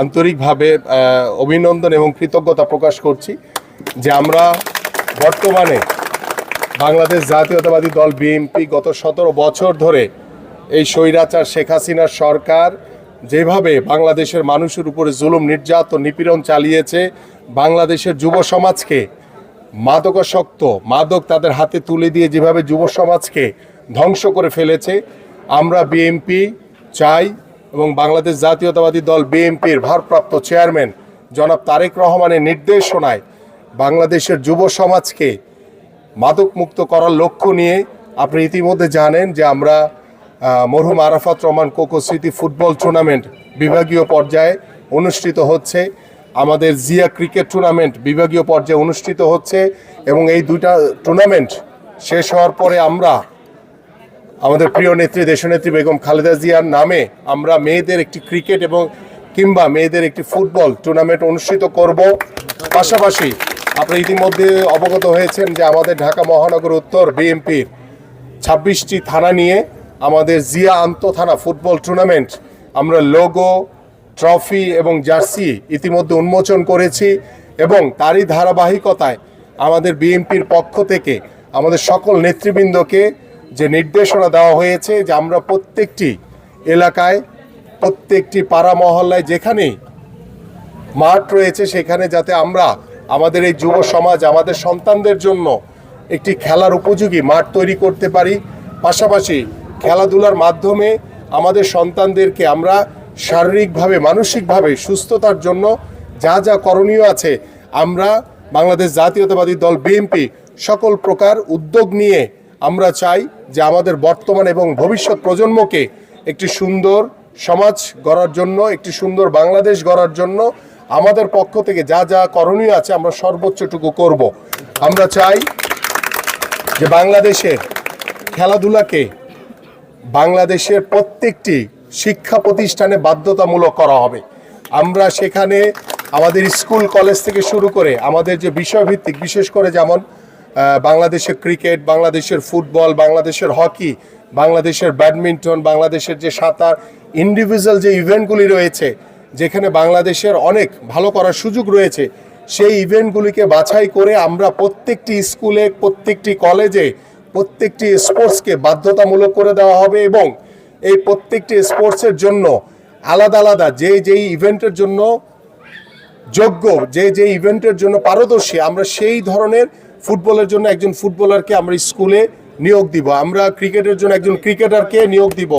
আন্তরিকভাবে অভিনন্দন এবং কৃতজ্ঞতা প্রকাশ করছি যে আমরা বর্তমানে বাংলাদেশ জাতীয়তাবাদী দল বিএনপি গত সতেরো বছর ধরে এই স্বৈরাচার শেখ হাসিনার সরকার যেভাবে বাংলাদেশের মানুষের উপরে জুলুম, নির্যাতন, নিপীড়ন চালিয়েছে, বাংলাদেশের যুব সমাজকে মাদকাসক্ত, মাদক তাদের হাতে তুলে দিয়ে যেভাবে যুব সমাজকে ধ্বংস করে ফেলেছে, আমরা বিএনপি চাই এবং বাংলাদেশ জাতীয়তাবাদী দল বিএনপির ভারপ্রাপ্ত চেয়ারম্যান জনাব তারেক রহমানের নির্দেশনায় বাংলাদেশের যুব সমাজকে মাদক মুক্ত করার লক্ষ্য নিয়ে আপনি ইতিমধ্যে জানেন যে আমরা মরহুম আরাফাত রহমান কোকো স্মৃতি ফুটবল টুর্নামেন্ট বিভাগীয় পর্যায়ে অনুষ্ঠিত হচ্ছে। আমাদের জিয়া ক্রিকেট টুর্নামেন্ট বিভাগীয় পর্যায়ে অনুষ্ঠিত হচ্ছে এবং এই দুইটা টুর্নামেন্ট শেষ হওয়ার পরে আমরা আমাদের প্রিয় নেত্রী, দেশনেত্রী বেগম খালেদা জিয়ার নামে আমরা মেয়েদের একটি ক্রিকেট এবং কিংবা মেয়েদের একটি ফুটবল টুর্নামেন্ট অনুষ্ঠিত করব। পাশাপাশি আপনারা ইতিমধ্যে অবগত হয়েছেন যে আমাদের ঢাকা মহানগর উত্তর বিএনপির ছাব্বিশটি থানা নিয়ে আমাদের জিয়া আন্ত থানা ফুটবল টুর্নামেন্ট আমরা লোগো ট্রফি এবং জার্সি ইতিমধ্যে উন্মোচন করেছি এবং তারই ধারাবাহিকতায় আমাদের বিএনপির পক্ষ থেকে আমাদের সকল নেতৃবৃন্দকে যে নির্দেশনা দেওয়া হয়েছে যে আমরা প্রত্যেকটি এলাকায়, প্রত্যেকটি পাড়া মহল্লায় যেখানেই মাঠ রয়েছে, সেখানে যাতে আমরা আমাদের এই যুব সমাজ, আমাদের সন্তানদের জন্য একটি খেলার উপযোগী মাঠ তৈরি করতে পারি। পাশাপাশি খেলাধুলার মাধ্যমে আমাদের সন্তানদেরকে আমরা শারীরিকভাবে, মানসিকভাবে সুস্থতার জন্য যা যা করণীয় আছে, আমরা বাংলাদেশ জাতীয়তাবাদী দল, বিএনপি সকল প্রকার উদ্যোগ নিয়ে আমরা চাই যে আমাদের বর্তমান এবং ভবিষ্যৎ প্রজন্মকে একটি সুন্দর সমাজ গড়ার জন্য, একটি সুন্দর বাংলাদেশ গড়ার জন্য আমাদের পক্ষ থেকে যা যা করণীয় আছে আমরা সর্বোচ্চটুকু করব। আমরা চাই যে বাংলাদেশের খেলাধুলাকে বাংলাদেশের প্রত্যেকটি শিক্ষা প্রতিষ্ঠানে বাধ্যতামূলক করা হবে। আমরা সেখানে আমাদের স্কুল, কলেজ থেকে শুরু করে আমাদের যে বিষয়ভিত্তিক, বিশেষ করে যেমন বাংলাদেশের ক্রিকেট, বাংলাদেশের ফুটবল, বাংলাদেশের হকি, বাংলাদেশের ব্যাডমিন্টন, বাংলাদেশের যে সাঁতার ইন্ডিভিজুয়াল যে ইভেন্টগুলি রয়েছে, যেখানে বাংলাদেশের অনেক ভালো করার সুযোগ রয়েছে, সেই ইভেন্টগুলিকে বাছাই করে আমরা প্রত্যেকটি স্কুলে, প্রত্যেকটি কলেজে প্রত্যেকটি স্পোর্টসকে বাধ্যতামূলক করে দেওয়া হবে এবং এই প্রত্যেকটি স্পোর্টসের জন্য আলাদা আলাদা যে যেই ইভেন্টের জন্য যোগ্য, যে যে ইভেন্টের জন্য পারদর্শী, আমরা সেই ধরনের ফুটবলের জন্য একজন ফুটবলারকে আমরা স্কুলে নিয়োগ দিব। আমরা ক্রিকেটের জন্য একজন ক্রিকেটারকে নিয়োগ দিব।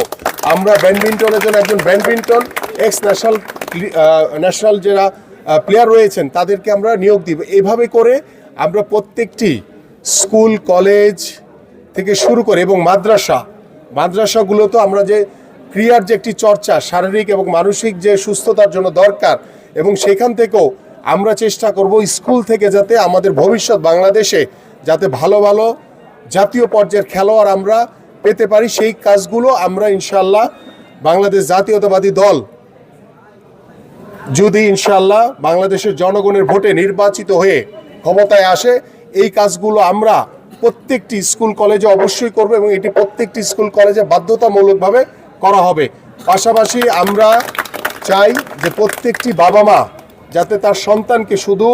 আমরা ব্যাডমিন্টনের জন্য একজন ব্যাডমিন্টন এক্স ন্যাশনাল ন্যাশনাল যারা প্লেয়ার রয়েছেন, তাদেরকে আমরা নিয়োগ দিব। এভাবে করে আমরা প্রত্যেকটি স্কুল, কলেজ থেকে শুরু করে এবং মাদ্রাসা মাদ্রাসাগুলোতে আমরা যে ক্রিয়ার যে একটি চর্চা, শারীরিক এবং মানসিক যে সুস্থতার জন্য দরকার এবং সেখান থেকেও আমরা চেষ্টা করব স্কুল থেকে যাতে আমাদের ভবিষ্যৎ বাংলাদেশে যাতে ভালো ভালো জাতীয় পর্যায়ের খেলোয়াড় আমরা পেতে পারি, সেই কাজগুলো আমরা ইনশাল্লাহ বাংলাদেশ জাতীয়তাবাদী দল যদি ইনশাল্লাহ বাংলাদেশের জনগণের ভোটে নির্বাচিত হয়ে ক্ষমতায় আসে, এই কাজগুলো আমরা প্রত্যেকটি স্কুল কলেজে অবশ্যই করব এবং এটি প্রত্যেকটি স্কুল কলেজে বাধ্যতামূলকভাবে করা হবে। পাশাপাশি আমরা চাই যে প্রত্যেকটি বাবা মা যাতে তার সন্তানকে শুধু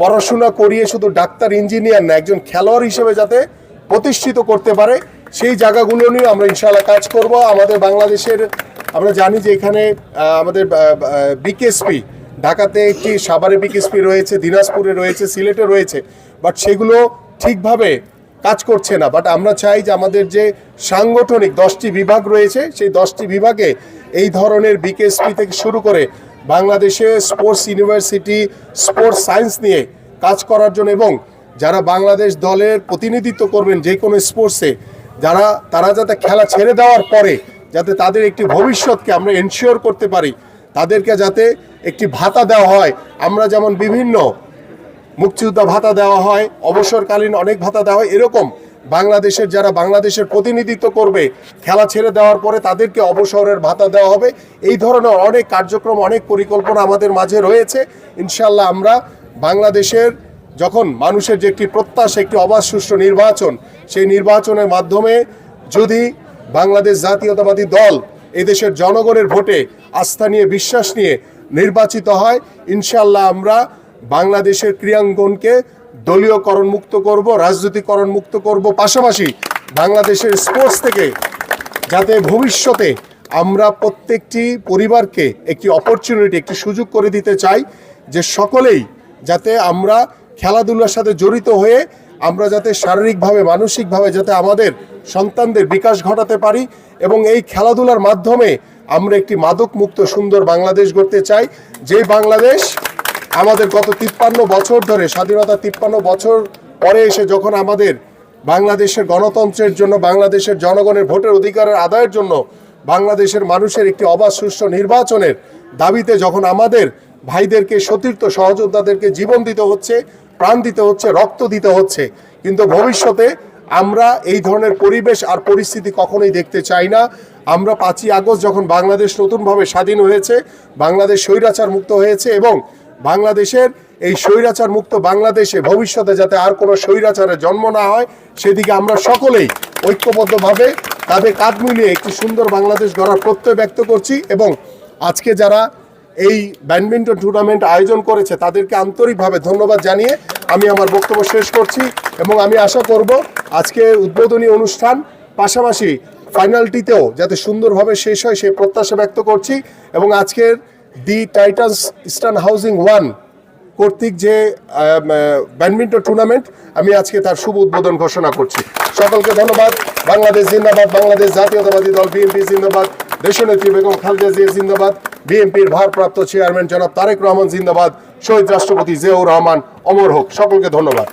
পড়াশোনা করিয়ে শুধু ডাক্তার, ইঞ্জিনিয়ার না, একজন খেলোয়াড় হিসেবে যাতে প্রতিষ্ঠিত করতে পারে, সেই জায়গাগুলো নিয়ে আমরা ইনশাআল্লাহ কাজ করব। আমাদের বাংলাদেশের, আমরা জানি যে এখানে আমাদের বিকেএসপি, ঢাকাতে একটি সাভারে বিকেএসপি রয়েছে, দিনাজপুরে রয়েছে, সিলেটে রয়েছে, বাট সেগুলো ঠিকভাবে কাজ করছে না। বাট আমরা চাই যে আমাদের যে সাংগঠনিক দশটি বিভাগ রয়েছে, সেই দশটি বিভাগে এই ধরনের বিকেএসপি থেকে শুরু করে বাংলাদেশে স্পোর্টস ইউনিভার্সিটি স্পোর্টস সায়েন্স নিয়ে কাজ করার জন্য এবং যারা বাংলাদেশ দলের প্রতিনিধিত্ব করবেন যে কোনো স্পোর্টসে যারা, তারা যাতে খেলা ছেড়ে দেওয়ার পরে যাতে তাদের একটি ভবিষ্যৎকে আমরা এনশিওর করতে পারি, তাদেরকে যাতে একটি ভাতা দেওয়া হয়। আমরা যেমন বিভিন্ন মুক্তিযোদ্ধা ভাতা দেওয়া হয়, অবসরকালীন অনেক ভাতা দেওয়া হয়, এরকম বাংলাদেশের যারা বাংলাদেশের প্রতিনিধিত্ব করবে, খেলা ছেড়ে দেওয়ার পরে তাদেরকে অবসরের ভাতা দেওয়া হবে। এই ধরনের অনেক কার্যক্রম, অনেক পরিকল্পনা আমাদের মাঝে রয়েছে। ইনশাল্লাহ আমরা বাংলাদেশের যখন মানুষের যে একটি প্রত্যাশা, একটি অবাধ সুষ্ঠু নির্বাচন, সেই নির্বাচনের মাধ্যমে যদি বাংলাদেশ জাতীয়তাবাদী দল এদেশের জনগণের ভোটে আস্থা নিয়ে, বিশ্বাস নিয়ে নির্বাচিত হয় ইনশাল্লাহ আমরা বাংলাদেশের ক্রীড়াঙ্গনকে দলীয়করণ মুক্ত করব রাজনীতিকরণ মুক্ত করব, পাশাপাশি বাংলাদেশের স্পোর্টস থেকে যাতে ভবিষ্যতে আমরা প্রত্যেকটি পরিবারকে একটি অপরচুনিটি একটি সুযোগ করে দিতে চাই যে সকলেই যাতে আমরা খেলাধুলার সাথে জড়িত হয়ে আমরা যাতে শারীরিকভাবে, মানসিকভাবে যাতে আমাদের সন্তানদের বিকাশ ঘটাতে পারি এবং এই খেলাধুলার মাধ্যমে আমরা একটি মাদক মুক্ত সুন্দর বাংলাদেশ গড়তে চাই। যে বাংলাদেশ আমাদের গত তিপ্পান্ন বছর ধরে, স্বাধীনতা তিপ্পান্ন বছর পরে এসে যখন আমাদের বাংলাদেশের গণতন্ত্রের জন্য, বাংলাদেশের জনগণের ভোটের অধিকারের আদায়ের জন্য, বাংলাদেশের মানুষের একটি অবাধ সুষ্ঠু নির্বাচনের দাবিতে যখন আমাদের ভাইদেরকে সতীর্থ সহযোদ্ধাদেরকে জীবন দিতে হচ্ছে, প্রাণ দিতে হচ্ছে, রক্ত দিতে হচ্ছে, কিন্তু ভবিষ্যতে আমরা এই ধরনের পরিবেশ আর পরিস্থিতি কখনোই দেখতে চাই না। আমরা পাঁচই আগস্ট যখন বাংলাদেশ নতুনভাবে স্বাধীন হয়েছে, বাংলাদেশ স্বৈরাচার মুক্ত হয়েছে এবং বাংলাদেশের এই স্বৈরাচার মুক্ত বাংলাদেশে ভবিষ্যতে যাতে আর কোনো স্বৈরাচারের জন্ম না হয়, সেদিকে আমরা সকলেই ঐক্যবদ্ধভাবে তাদের কাঁধ মিলিয়ে একটি সুন্দর বাংলাদেশ গড়ার প্রত্যয় ব্যক্ত করছি এবং আজকে যারা এই ব্যাডমিন্টন টুর্নামেন্ট আয়োজন করেছে, তাদেরকে আন্তরিকভাবে ধন্যবাদ জানিয়ে আমি আমার বক্তব্য শেষ করছি এবং আমি আশা করব আজকে উদ্বোধনী অনুষ্ঠান পাশাপাশি ফাইনালটিতেও যাতে সুন্দরভাবে শেষ হয় সেই প্রত্যাশা ব্যক্ত করছি এবং আজকের the Titans Eastern Housing one কর্তৃক যে ব্যাডমিন্টন টুর্নামেন্ট, আমি আজকে তার শুভ উদ্বোধন ঘোষণা করছি। সকলকে ধন্যবাদ। বাংলাদেশ জিন্দাবাদ, বাংলাদেশ জাতীয়তাবাদী দল, বিএনপি জিন্দাবাদ, দেশনেত্রী বেগম খালেদা জিয়া জিন্দাবাদ, বিএনপির ভারপ্রাপ্ত চেয়ারম্যান জনাব তারেক রহমান জিন্দাবাদ, শহীদ রাষ্ট্রপতি জিয়াউর রহমান অমর হোক। সকলকে ধন্যবাদ।